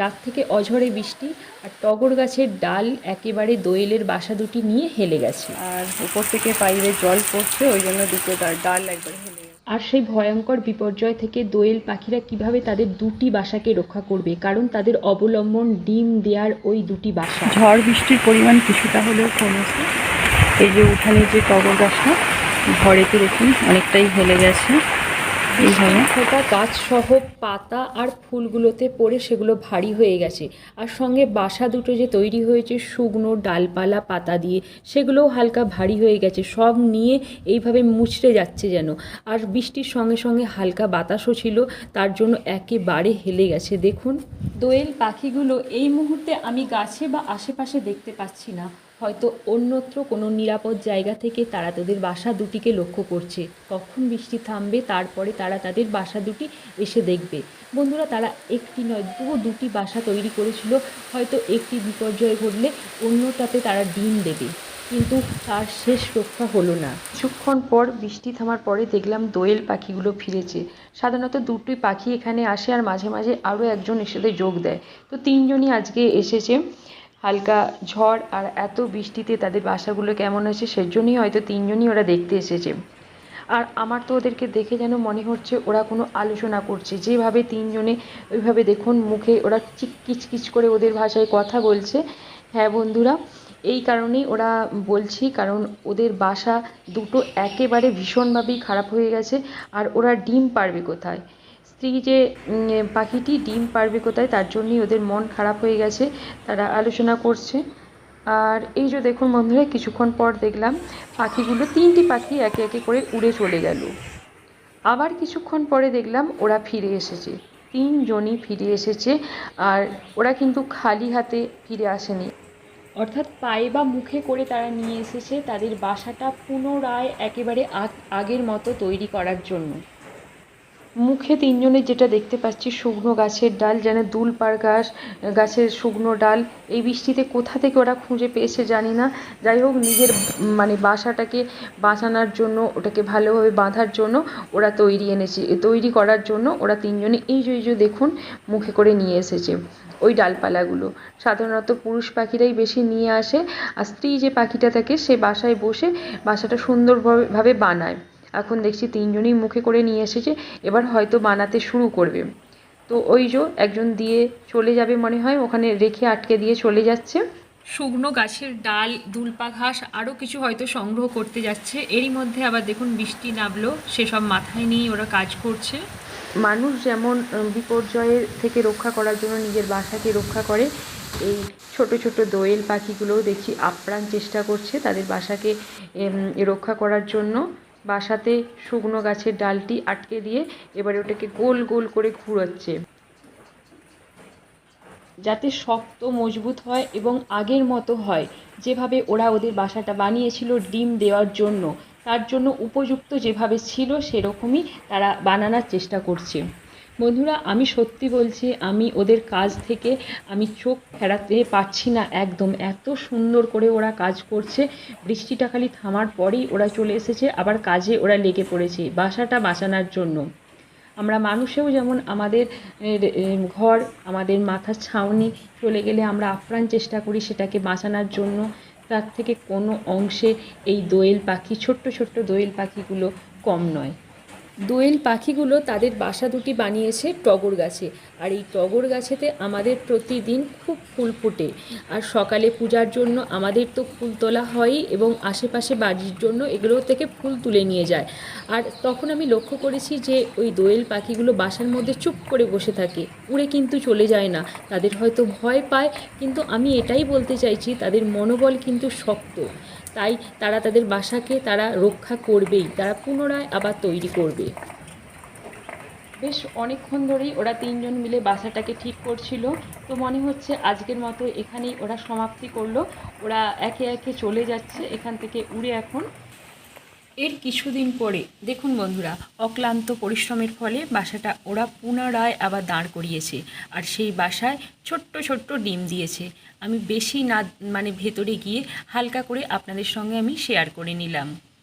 রাত থেকে অঝরে বৃষ্টি আর টগর গাছের ডাল একেবারে দোয়েলের বাসা দুটি নিয়ে হেলে গেছে। আর উপর থেকে পাইপে জল পড়ছে ওই জন্য দুটো ডাল একবার হেলে আর সেই ভয়ঙ্কর বিপর্যয় থেকে দোয়েল পাখিরা কীভাবে তাদের দুটি বাসাকে রক্ষা করবে? কারণ তাদের অবলম্বন ডিম দেওয়ার ওই দুটি বাসা। ঝড় বৃষ্টির পরিমাণ কিছুটা হলেও কমেছে। এই যে উঠানে যে টগর গাছটা ঝড়েতে দেখুন অনেকটাই হেলে গেছে। এইভাবে ফোটা গাছ সহ পাতা আর ফুলগুলোতে পড়ে সেগুলো ভারী হয়ে গেছে। আর সঙ্গে বাসা দুটো যে তৈরি হয়েছে, শুকনো ডালপালা, পাতা দিয়ে, সেগুলোও হালকা ভারী হয়ে গেছে। সব নিয়ে এইভাবে মুচড়ে যাচ্ছে যেন। আর বৃষ্টির সঙ্গে সঙ্গে হালকা বাতাসও ছিল, তার জন্য একেবারে হেলে গেছে। দেখুন, দোয়েল পাখিগুলো এই মুহূর্তে আমি গাছে বা আশেপাশে দেখতে পাচ্ছি না। হয়তো অন্যত্র কোনো নিরাপদ জায়গা থেকে তারা তাদের বাসা দুটিকে লক্ষ্য করছে। কখন বৃষ্টি থামবে, তারপরে তারা তাদের বাসা দুটি এসে দেখবে। বন্ধুরা, তারা একটি নয় দু দুটি বাসা তৈরি করেছিল। হয়তো একটি বিপর্যয় ঘটলে অন্যটাতে তারা ডিম দেবে। কিন্তু তার শেষ রক্ষা হলো না। কিছুক্ষণ পর বৃষ্টি থামার পরে দেখলাম দোয়েল পাখিগুলো ফিরেছে। সাধারণত দুটোই পাখি এখানে আসে আর মাঝে মাঝে আরও একজন এসে যোগ দেয়। তো তিনজনই আজকে এসেছে। হালকা ঝড় আর এত বৃষ্টিতে তাদের বাসাগুলো কেমন আছে সেজন্যই হয়তো তিনজনই ওরা দেখতে এসেছে। আর আমার তো ওদেরকে দেখে যেন মনে হচ্ছে ওরা কোনো আলোচনা করছে। যেভাবে তিনজনে ওইভাবে দেখুন মুখে ওরা চিক কিচকিচ করে ওদের ভাষায় কথা বলছে। হ্যাঁ বন্ধুরা, এই কারণেই ওরা বলছি, কারণ ওদের বাসা দুটো একেবারে ভীষণভাবেই খারাপ হয়ে গেছে। আর ওরা ডিম পারবে কোথায়? স্ত্রী যে পাখিটি ডিম পারবে কোথায়, তার জন্যই ওদের মন খারাপ হয়ে গেছে, তারা আলোচনা করছে। আর এই যে দেখুন বন্ধুরা, কিছুক্ষণ পর দেখলাম পাখিগুলো, তিনটি পাখি একে একে করে উড়ে চলে গেল। আবার কিছুক্ষণ পরে দেখলাম ওরা ফিরে এসেছে, তিনজনই ফিরে এসেছে, আর ওরা কিন্তু খালি হাতে ফিরে আসেনি। অর্থাৎ পায়ে বা মুখে করে তারা নিয়ে এসেছে তাদের বাসাটা পুনরায় একেবারে আগ- আগের মতো তৈরি করার জন্য। মুখে তিনজনের যেটা দেখতে পাচ্ছি, শুকনো গাছের ডাল, যেন দুলপার গাছ, গাছের শুকনো ডাল, এই বৃষ্টিতে কোথা থেকে ওরা খুঁজে পেয়েছে জানি না। যাই হোক, নিজের মানে বাসাটাকে বাঁচানোর জন্য, ওটাকে ভালোভাবে বাঁধার জন্য ওরা তৈরি এনেছে, তৈরি করার জন্য ওরা তিনজনে এই যে এই যে দেখুন, মুখে করে নিয়ে এসেছে ওই ডালপালাগুলো। সাধারণত পুরুষ পাখিরাই বেশি নিয়ে আসে, আর স্ত্রী যে পাখিটা থাকে, সে বাসায় বসে বাসাটা সুন্দরভাবে বানায়। এখন দেখছি তিনজনই মুখে করে নিয়ে এসেছে এবার হয়তো বানাতে শুরু করবে। তো ওই যে একজন দিয়ে চলে যাবে মনে হয় ওখানে রেখে আটকে দিয়ে চলে যাচ্ছে। শুকনো গাছের ডাল দুলপা ঘাস আরও কিছু হয়তো সংগ্রহ করতে যাচ্ছে। এরই মধ্যে আবার দেখুন বৃষ্টি নামলো সেসব মাথায় নিয়ে ওরা কাজ করছে। মানুষ যেমন বিপর্যয়ের থেকে রক্ষা করার জন্য নিজের বাসাকে রক্ষা করে এই ছোট ছোট দোয়েল পাখিগুলোও দেখছি আপ্রাণ চেষ্টা করছে তাদের বাসাকে রক্ষা করার জন্য। বাসাতে শুকনো গাছের ডালটি আটকে দিয়ে এবারে ওটাকে গোল গোল করে ঘুরাচ্ছে। যাতে শক্ত, মজবুত হয় এবং আগের মতো হয়। যেভাবে ওরা ওদের বাসাটা বানিয়েছিল ডিম দেওয়ার জন্য, তার জন্য উপযুক্ত যেভাবে ছিল সেরকমই তারা বানানোর চেষ্টা করছে। বন্ধুরা, আমি সত্যি বলছি, আমি ওদের কাজ থেকে আমি চোখ ফেরাতে পারছি না একদম। এত সুন্দর করে ওরা কাজ করছে। বৃষ্টিটা খালি থামার পরেই ওরা চলে এসেছে, আবার কাজে ওরা লেগে পড়েছে বাসাটা বাঁচানোর জন্য। আমরা মানুষেও যেমন আমাদের ঘর, আমাদের মাথার ছাউনি চলে গেলে আমরা আপ্রাণ চেষ্টা করি সেটাকে বাঁচানোর জন্য। তার থেকে কোনো অংশে এই দোয়েল পাখি, ছোট্ট ছোট্ট দোয়েল পাখিগুলো কম নয়। দোয়েল পাখিগুলো তাদের বাসা দুটি বানিয়েছে টগর গাছে। আর এই টগর গাছেতে আমাদের প্রতিদিন খুব ফুল ফোটে। আর সকালে পূজার জন্য আমাদের তো ফুল তোলা হয়ই এবং আশেপাশে বাড়ির জন্য এগুলো থেকে ফুল তুলে নিয়ে যায়। আর তখন আমি লক্ষ্য করেছি যে ওই দোয়েল পাখিগুলো বাসার মধ্যে চুপ করে বসে থাকে। উড়ে কিন্তু চলে যায় না। তাদের হয়তো ভয় পায়, কিন্তু আমি এটাই বলতে চাইছি, তাদের মনোবল কিন্তু শক্ত। তাই তারা তাদের বাসাকে তারা রক্ষা করবেই, তারা পুনরায় আবার তৈরি করবে। বেশ অনেকক্ষণ ধরেই ওরা তিনজন মিলে বাসাটাকে ঠিক করছিল। তো মনে হচ্ছে আজকের মতো এখানেই ওরা সমাপ্তি করল। ওরা একে একে চলে যাচ্ছে, এখান থেকে উড়ে এখন এর কিছুদিন পরে, দেখুন বন্ধুরা, অক্লান্ত পরিশ্রমের ফলে বাসাটা ওরা পুনরায় আবার দাঁড় করিয়েছে আর সেই বাসায় ছোট্ট ছোট্ট ডিম দিয়েছে। আমি বেশি না মানে ভেতরে গিয়ে হালকা করে আপনাদের সঙ্গে আমি শেয়ার করে নিলাম।